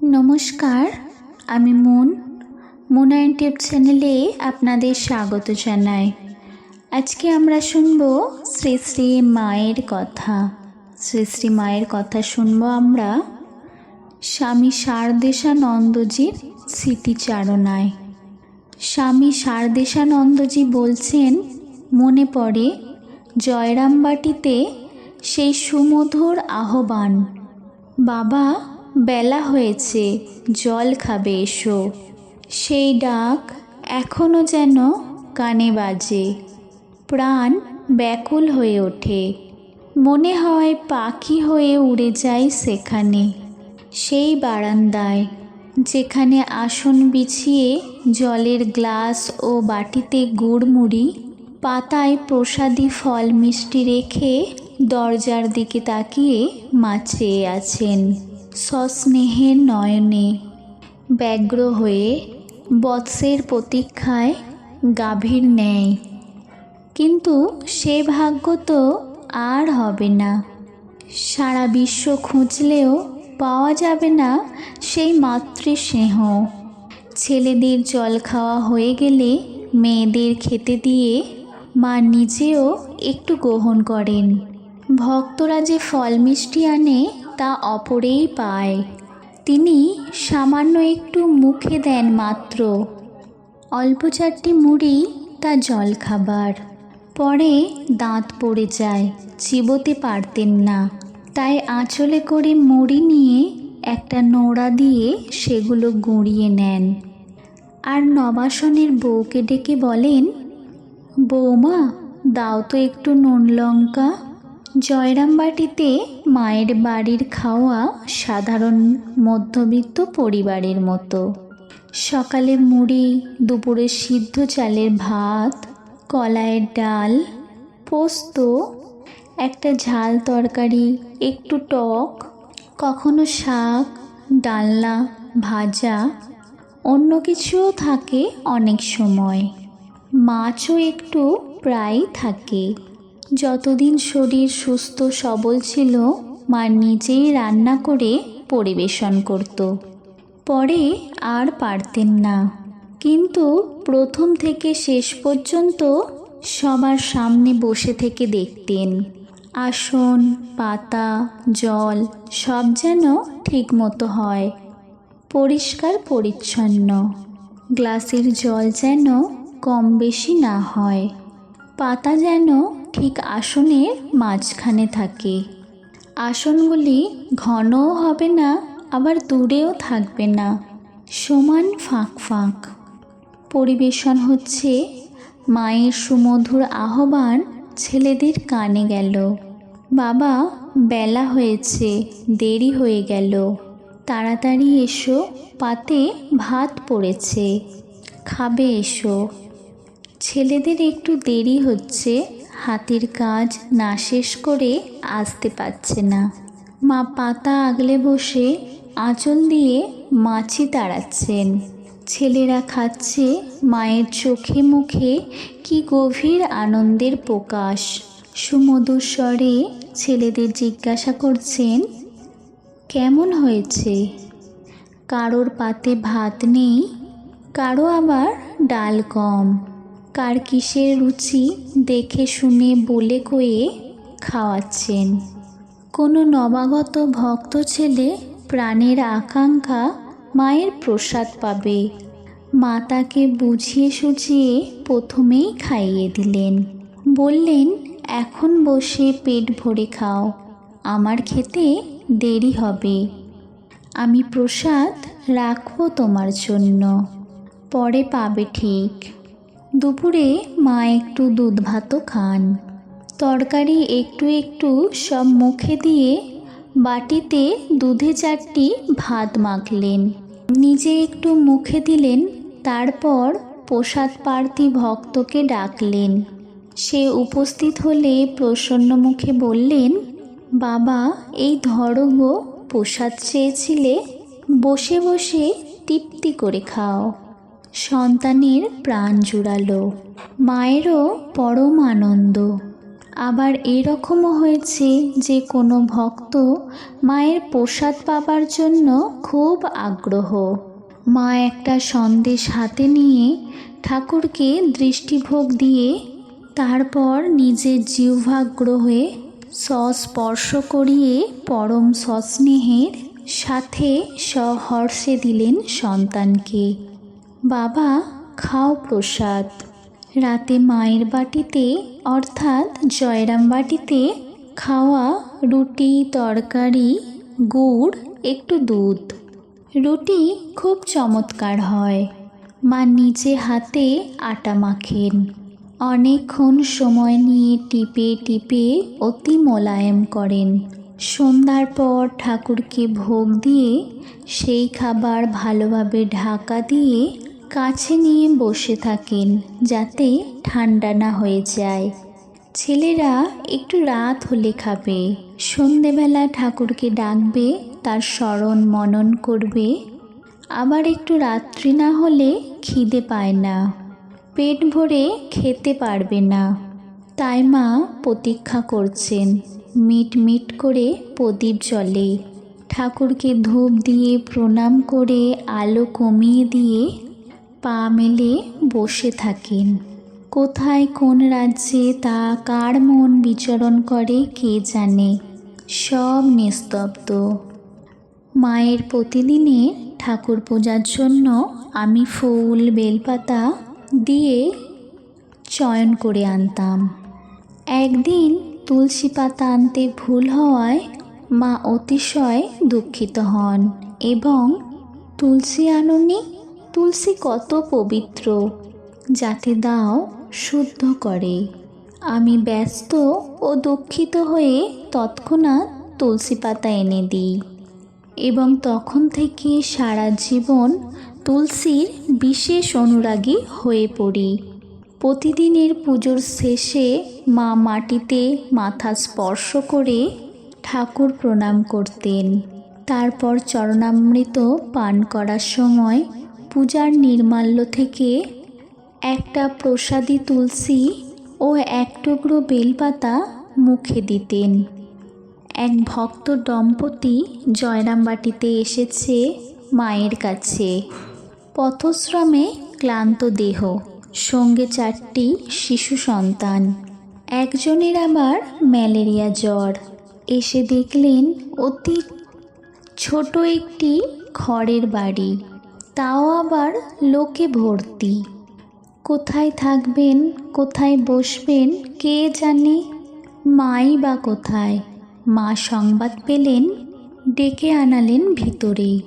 নমস্কার, আমি মুন, মুনা ইউটিউব চ্যানেলে আপনাদের স্বাগত জানাই। আজকে আমরা শুনব শ্রী শ্রী মায়ের কথা। শ্রী শ্রী মায়ের কথা শুনব আমরা স্বামী শারদেশানন্দজির স্মৃতিচারণায়। স্বামী শারদেশানন্দজি বলছেন, মনে পড়ে, জয়রামবাটিতে সেই সুমধুর আহ্বান, বাবা বেলা হয়েছে, জল খাবে এসো। সেই ডাক এখনও যেন কানে বাজে। প্রাণ ব্যাকুল হয়ে ওঠে। মনে হয় পাখি হয়ে উড়ে যায় সেখানে। সেই বারান্দায়, যেখানে আসন বিছিয়ে জলের গ্লাস ও বাটিতে গুড়মুড়ি, পাতায় প্রসাদী ফল মিষ্টি রেখে দরজার দিকে তাকিয়ে মা চেয়ে আছেন। সস্নেহের নয়নে ব্যগ্র হয়ে বৎসের প্রতীক্ষায় গাভীর ন্যায়। কিন্তু সে ভাগ্য তো আর হবে না। সারা বিশ্ব খুঁজলেও পাওয়া যাবে না সেই মাতৃস্নেহ। ছেলেদের জল খাওয়া হয়ে গেলে মেয়েদের খেতে দিয়ে মা নিজেও একটু গ্রহণ করেন। ভক্তরা যে ফল মিষ্টি আনে তা অপরেই পায়। তিনি সামান্য একটু মুখে দেন মাত্র। অল্প চারটি মুড়ি, তা জল খাবার পরে দাঁত পড়ে যায়, চিবোতে পারতেন না। তাই আঁচলে করে মুড়ি নিয়ে একটা নোড়া দিয়ে সেগুলো গুঁড়িয়ে নেন। আর নবাসনের বউকে ডেকে বলেন বৌমা দাও তো একটু নুন লঙ্কা। জয়রামবাটিতে মায়ের বাড়ির খাওয়া সাধারণ মধ্যবিত্ত পরিবারের মতো। সকালে মুড়ি, দুপুরে সিদ্ধ চালের ভাত, কলাইয়ের ডাল, পোস্ত, একটা ঝাল তরকারি, একটু টক, কখনো শাক, ডালনা, ভাজা, অন্য কিছুও থাকে অনেক সময়। মাছও একটু প্রায়ই থাকে। যতদিন শরীর সুস্থ, সবল ছিল, মা নিজেই রান্না করে পরিবেশন করত। পরে আর পারতেন না। কিন্তু প্রথম থেকে শেষ পর্যন্ত সবার সামনে বসে থেকে দেখতেন। আসন, পাতা, জল, সব যেন ঠিক মতো হয়। পরিষ্কার, পরিচ্ছন্ন। গ্লাসের জল যেন কম বেশি না হয়। পাতা যেন ঠিক আসনের মাঝখানে থাকে। আসনগুলি ঘনও হবে না, আবার দূরেও থাকবে না। সমান ফাঁক ফাঁক। পরিবেশন হচ্ছে, মায়ের সুমধুর আহ্বান ছেলেদের কানে গেল। বাবা, বেলা হয়েছে, দেরি হয়ে গেল। তাড়াতাড়ি এসো, পাতে ভাত পড়েছে। খাবে এসো। ছেলেদের একটু দেরি হচ্ছে হাতের কাজ না শেষ করে আসতে পারছে না। মা পাতা আগলে বসে আঁচল দিয়ে মাছি তাড়াচ্ছেন। ছেলেরা খাচ্ছে মায়ের চোখে মুখে কি গভীর আনন্দের প্রকাশ। সুমধুর স্বরে ছেলেদের জিজ্ঞাসা করছেন, কেমন হয়েছে? কারোর পাতে ভাত নেই, কারও আবার ডাল কম। কার কিসের রুচি দেখে শুনে বলে কয়ে খাওয়াচ্ছেন। কোনো নবাগত ভক্ত ছেলে প্রাণের আকাঙ্ক্ষা মায়ের প্রসাদ পাবে। মা তাকে বুঝিয়ে সুঝিয়ে প্রথমেই খাইয়ে দিলেন। বললেন, এখন বসে পেট ভরে খাও, আমার খেতে দেরি হবে। আমি প্রসাদ রাখব তোমার জন্য, পরে পাবে ঠিক। দুপুরে মা একটু দুধ ভাতও খান। তরকারি একটু একটু সব মুখে দিয়ে বাটিতে দুধে চারটি ভাত মাখলেন। নিজে একটু মুখে দিলেন, তারপর প্রসাদ প্রার্থী ভক্তকে ডাকলেন। সে উপস্থিত হলে প্রসন্ন মুখে বললেন, বাবা, এই ধরো গো, প্রসাদ চেয়েছিলে, বসে বসে তৃপ্তি করে খাও। সন্তানের প্রাণ জুড়ালো। মায়েরও পরম আনন্দ আবার এরকমও হয়েছে যে কোনো ভক্ত মায়ের প্রসাদ পাবার জন্য খুব আগ্রহ। মা একটা সন্দেশ হাতে নিয়ে ঠাকুরকে দৃষ্টিভোগ দিয়ে তারপর নিজের জিহ্বাগ্রহে সস্পর্শ করিয়ে পরম সস্নেহের সাথে সহর্ষে দিলেন সন্তানকে। বাবা, খাও প্রসাদ। রাতে মায়ের বাটিতে, অর্থাৎ জয়রাম বাটিতে, খাওয়া রুটি, তরকারি, গুড়, একটু দুধ। রুটি খুব চমৎকার হয়। মা নিজে হাতে আটা মাখেন। অনেকক্ষণ সময় নিয়ে টিপে টিপে অতি মোলায়েম করেন। সন্ধ্যার পর ঠাকুরকে ভোগ দিয়ে সেই খাবার ভালোভাবে ঢাকা দিয়ে কাছে নিয়ে বসে থাকেন যাতে ঠান্ডা না হয়ে যায়। ছেলেরা একটু রাত হলে খাবে। সন্ধেবেলা ঠাকুরকে ডাকবে, তার স্মরণ মনন করবে। আবার একটু রাত্রি না হলে খিদে পায় না। পেট ভরে খেতে পারবে না। তাই মা প্রতীক্ষা করছেন, মিট মিট করে প্রদীপ জ্বলে। ঠাকুরকে ধূপ দিয়ে প্রণাম করে আলো কমিয়ে দিয়ে পা মেলে বসে থাকেন। কোথায় কোন রাজ্যে তা কার মন বিচরণ করে কে জানে? সব নিস্তব্ধ। মায়ের প্রতিদিনের ঠাকুর পূজার জন্য আমি ফুল, বেলপাতা দিয়ে চয়ন করে আনতাম। একদিন তুলসী পাতা আনতে ভুল হওয়ায় মা অতিশয় দুঃখিত হন এবং তুলসী আনুনি তুলসী কত পবিত্র, যাতে দাও শুদ্ধ করে। আমি ব্যস্ত ও দুঃখিত হয়ে তৎক্ষণাৎ তুলসী পাতা এনে দিই। এবং তখন থেকে সারা জীবন তুলসীর বিশেষ অনুরাগী হয়ে পড়ি। প্রতিদিনের পুজোর শেষে মা মাটিতে মাথা স্পর্শ করে ঠাকুর প্রণাম করতেন। তারপর চরণামৃত পান করার সময় পূজার নির্মাল্য থেকে একটা প্রসাদী তুলসী ও এক টুকরো বেলপাতা মুখে দিতেন। এক ভক্ত দম্পতি জয়রামবাটিতে এসেছে মায়ের কাছে। পথশ্রমে ক্লান্ত দেহ, সঙ্গে চারটি শিশু সন্তান। একজনের আবার ম্যালেরিয়া জ্বর। এসে দেখলেন অতি ছোট একটি খড়ের বাড়ি। তাও আবার লোকে ভর্তি। কোথায় থাকবেন, কোথায় বসবেন, কে জানে? মাই বা কোথায়? মা সংবাদ পেলেন, ডেকে আনালেন ভিতরে।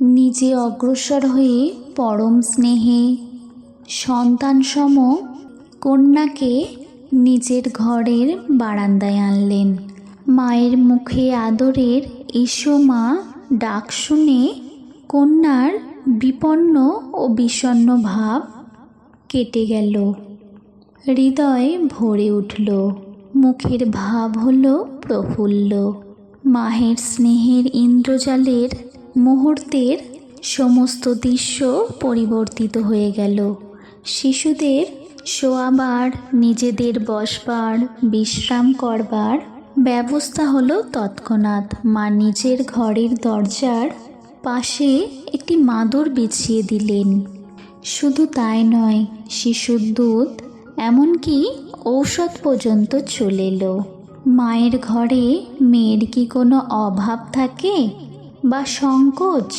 নিজে অগ্রসর হয়ে পরম স্নেহে সন্তানসম কন্যাকে নিজের ঘরের বারান্দায় আনলেন। মায়ের মুখে আদরের এসো মা ডাক শুনে কন্যার বিপন্ন ও বিষণ্ণ ভাব কেটে গেল। হৃদয় ভরে উঠল। মুখের ভাব হলো প্রফুল্ল। মাহের স্নেহের ইন্দ্রজালের মুহূর্তের সমস্ত দৃশ্য পরিবর্তিত হয়ে গেল। শিশুদের শোয়াবার, নিজেদের বসবার, বিশ্রাম করবার ব্যবস্থা হলো তৎক্ষণাৎ। মা নিজের ঘরের দরজার পাশে একটি মাদুর বিছিয়ে দিলেন। শুধু তাই নয়, শিশুর দুধ, এমনকি ঔষধ পর্যন্ত চলে এলো। মায়ের ঘরে মেয়ের কি কোনো অভাব থাকে বা সংকোচ?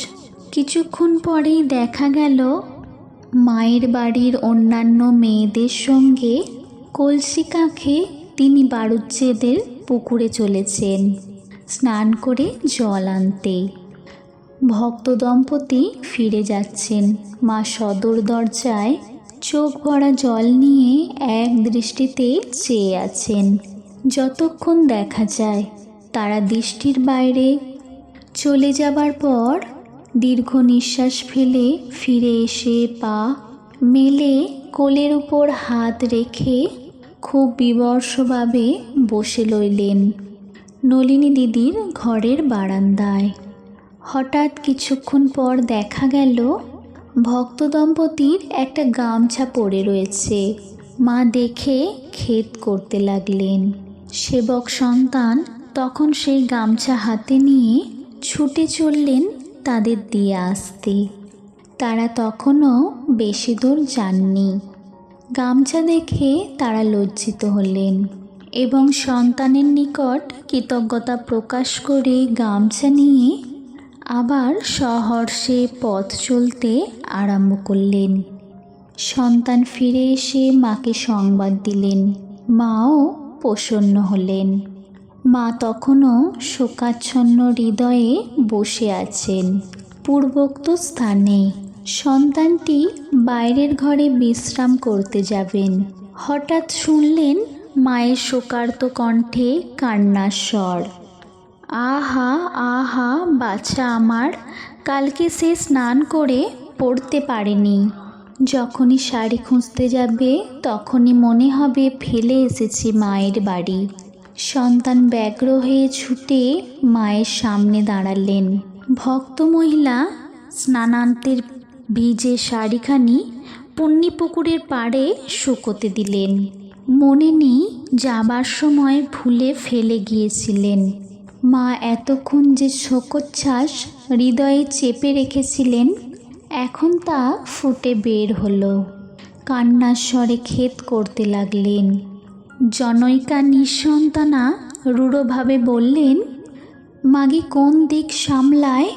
কিছুক্ষণ পরেই দেখা গেল, মায়ের বাড়ির অন্যান্য মেয়েদের সঙ্গে কলসি কাঁখে তিনি বাড়ুজ্যেদের পুকুরে চলেছেন, স্নান করে জল আনতে। ভক্ত দম্পতি ফিরে যাচ্ছেন। মা সদর দরজায় চোখ ভরা জল নিয়ে এক দৃষ্টিতে চেয়ে আছেন। যতক্ষণ দেখা যায়, তারা দৃষ্টির বাইরে চলে যাবার পর দীর্ঘ নিঃশ্বাস ফেলে ফিরে এসে পা মেলে কোলের উপর হাত রেখে খুব বিবর্ষভাবে বসে লইলেন নলিনী দিদির ঘরের বারান্দায়। হঠাৎ কিছুক্ষণ পর দেখা গেল, ভক্ত দম্পতির একটা গামছা পড়ে রয়েছে। মা দেখে ক্ষেত করতে লাগলেন। সেবক সন্তান তখন সেই গামছা হাতে নিয়ে ছুটে চললেন তাদের দিয়ে আসতে। তারা তখনও বেশি দূর যাননি। গামছা দেখে তারা লজ্জিত হলেন এবং সন্তানের নিকট কৃতজ্ঞতা প্রকাশ করে গামছা নিয়ে আবার সহর্ষে পথ চলতে আরম্ভ করলেন। সন্তান ফিরে এসে মাকে সংবাদ দিলেন। মাও প্রসন্ন হলেন। মা তখনও শোকাচ্ছন্ন হৃদয়ে বসে আছেন। পূর্বোক্ত স্থানে সন্তানটি বাইরের ঘরে বিশ্রাম করতে যাবেন। হঠাৎ শুনলেন মায়ের শোকার্ত কণ্ঠে কান্নার স্বর। আহা আহা বাচ্চা আমার, কালকে সে স্নান করে পড়তে পারেনি। যখনই শাড়ি খুঁজতে যাবে, তখনই মনে হবে ফেলে এসেছি মায়ের বাড়ি। সন্তান ব্যগ্র হয়ে ছুটে মায়ের সামনে দাঁড়ালেন। ভক্ত মহিলা স্নানান্তের ভিজে শাড়িখানি পন্নী পুকুরের পাড়ে শুকোতে দিলেন। মনে নেই যাবার সময় ভুলে ফেলে গিয়েছিলেন। মা এতক্ষণ যে শোকচ্ছ্বাস হৃদয়ে চেপে রেখেছিলেন, এখন তা ফুটে বের হলো। কান্নার স্বরে ক্ষেত করতে লাগলেন। জনৈকা নিঃসন্তানা রূঢ়ভাবে বললেন, মাগি কোন দিক সামলায়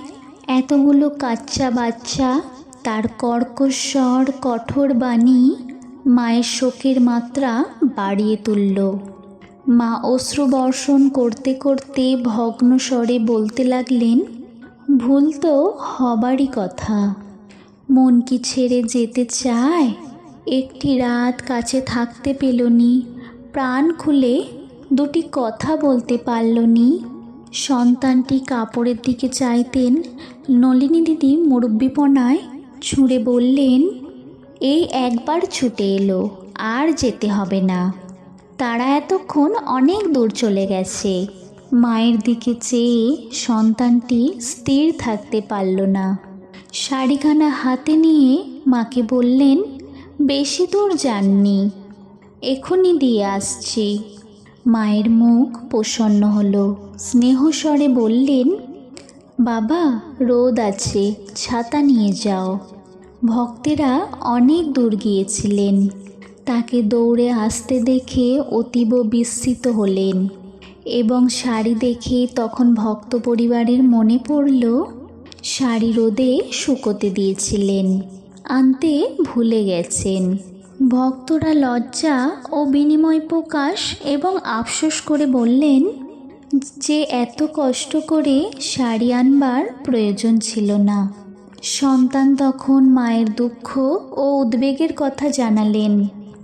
এতগুলো কাচ্চা বাচ্চা? তার কর্কশ্বর কঠোর বাণী মায়ের শোকের মাত্রা বাড়িয়ে তুলল। মা অশ্রু বর্ষণ করতে করতে ভগ্ন স্বরে বলতে লাগলেন, ভুল তো হবারই কথা। মন কি ছেড়ে যেতে চায়? একটি রাত কাছে থাকতে পেলনি, প্রাণ খুলে দুটি কথা বলতে পারলনি। সন্তানটি কাপড়ের দিকে চাইতেন, নলিনী দিদি মুরব্বিপনায় ছুঁড়ে বললেন, এই একবার ছুটে এলো, আর যেতে হবে না। তারা এতক্ষণ অনেক দূর চলে গেছে। মায়ের দিকে চেয়ে সন্তানটি স্থির থাকতে পারল না। শাড়িখানা হাতে নিয়ে মাকে বললেন, বেশি দূর যাননি, এখনই দিয়ে আসছি। মায়ের মুখ প্রসন্ন হলো। স্নেহস্বরে বললেন, বাবা, রোদ আছে, ছাতা নিয়ে যাও। ভক্তেরা অনেক দূর গিয়েছিলেন। তাকে দৌড়ে আসতে দেখে অতীব বিস্মিত হলেন এবং শাড়ি দেখে তখন ভক্ত পরিবারের মনে পড়ল, শাড়ি রোদে শুকোতে দিয়েছিলেন, আনতে ভুলে গেছেন। ভক্তরা লজ্জা ও বিনিময় প্রকাশ এবং আফসোস করে বললেন, যে এত কষ্ট করে শাড়ি আনবার প্রয়োজন ছিল না। সন্তান তখন মায়ের দুঃখ ও উদ্বেগের কথা জানালেন।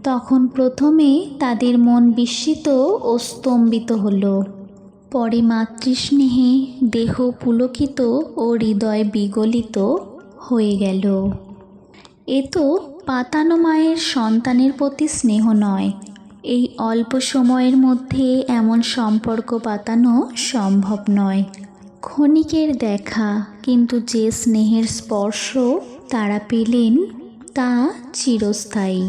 তখন প্রথমে তাদের মন বিস্মিত ও স্তম্ভিত হলো। পরে মাতৃস্নেহে দেহ পুলকিত ও হৃদয় বিগলিত হয়ে গেল। এ তো পাতানো মায়ের সন্তানের প্রতি স্নেহ নয়। এই অল্প সময়ের মধ্যে এমন সম্পর্ক পাতানো সম্ভব নয়। ক্ষণিকের দেখা কিন্তু যে স্নেহের স্পর্শ তারা পেলেন তা চিরস্থায়ী।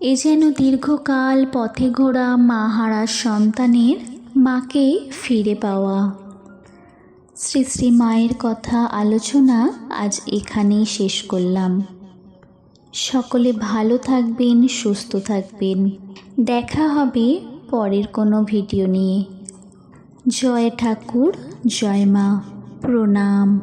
এ যেন দীর্ঘকাল পথে ঘোরা মা হারা সন্তানের মাকে ফিরে পাওয়া। শ্রী শ্রী মায়ের কথা আলোচনা আজ এখানেই শেষ করলাম। সকলে ভালো থাকবেন, সুস্থ থাকবেন। দেখা হবে পরের কোনো ভিডিও নিয়ে। জয় ঠাকুর, জয় মা। প্রণাম।